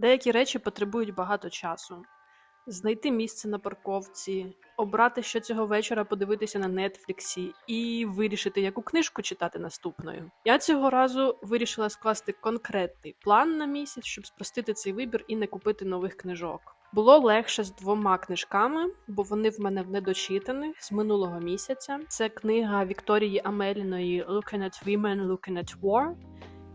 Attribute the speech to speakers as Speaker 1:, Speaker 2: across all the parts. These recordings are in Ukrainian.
Speaker 1: Деякі речі потребують багато часу. Знайти місце на парковці, обрати, що цього вечора подивитися на нетфліксі, і вирішити, яку книжку читати наступною. Я цього разу вирішила скласти конкретний план на місяць, щоб спростити цей вибір і не купити нових книжок. Було легше з двома книжками, бо вони в мене в недочитаних з минулого місяця. Це книга Вікторії Амеліної Looking at Women, Looking at War.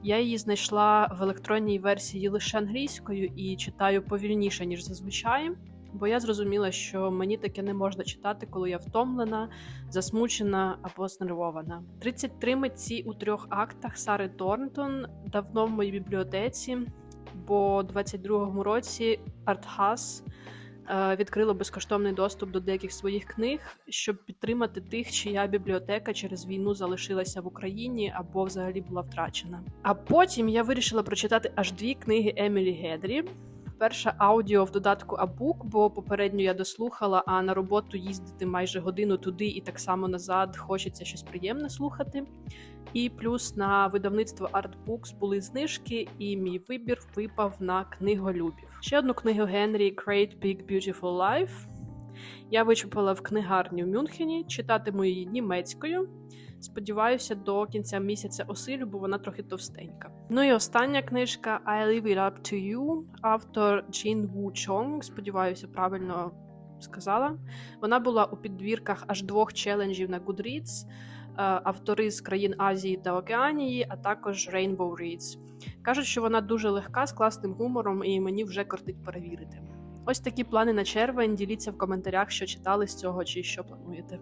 Speaker 1: Я її знайшла в електронній версії лише англійською і читаю повільніше, ніж зазвичай, бо я зрозуміла, що мені таке не можна читати, коли я втомлена, засмучена або знервована. 33 митці у трьох актах Сари Торнтон давно в моїй бібліотеці, бо у 22-му році Артхас відкрило безкоштовний доступ до деяких своїх книг, щоб підтримати тих, чия бібліотека через війну залишилася в Україні або взагалі була втрачена. А потім я вирішила прочитати аж дві книги Емілі Гедрі. Перша аудіо в додатку Абук, бо попередню я дослухала, а на роботу їздити майже годину туди і так само назад хочеться щось приємне слухати. І плюс на видавництво Artbooks були знижки, і мій вибір випав на книголюбів. Ще одну книгу Генрі Great Big Beautiful Life. Я вичупила в книгарні в Мюнхені, читатиму її німецькою. Сподіваюся, до кінця місяця осилю, бо вона трохи товстенька. Ну і остання книжка I Leave It Up to You, автор Джін Ву Чонг. Сподіваюся, правильно сказала. Вона була у підбірках аж двох челенджів на Goodreads, е, автори з країн Азії та Океанії, а також Rainbow Reads. Кажуть, що вона дуже легка з класним гумором, і мені вже кортить перевірити. Ось такі плани на червень. Діліться в коментарях, що читали з цього чи що плануєте.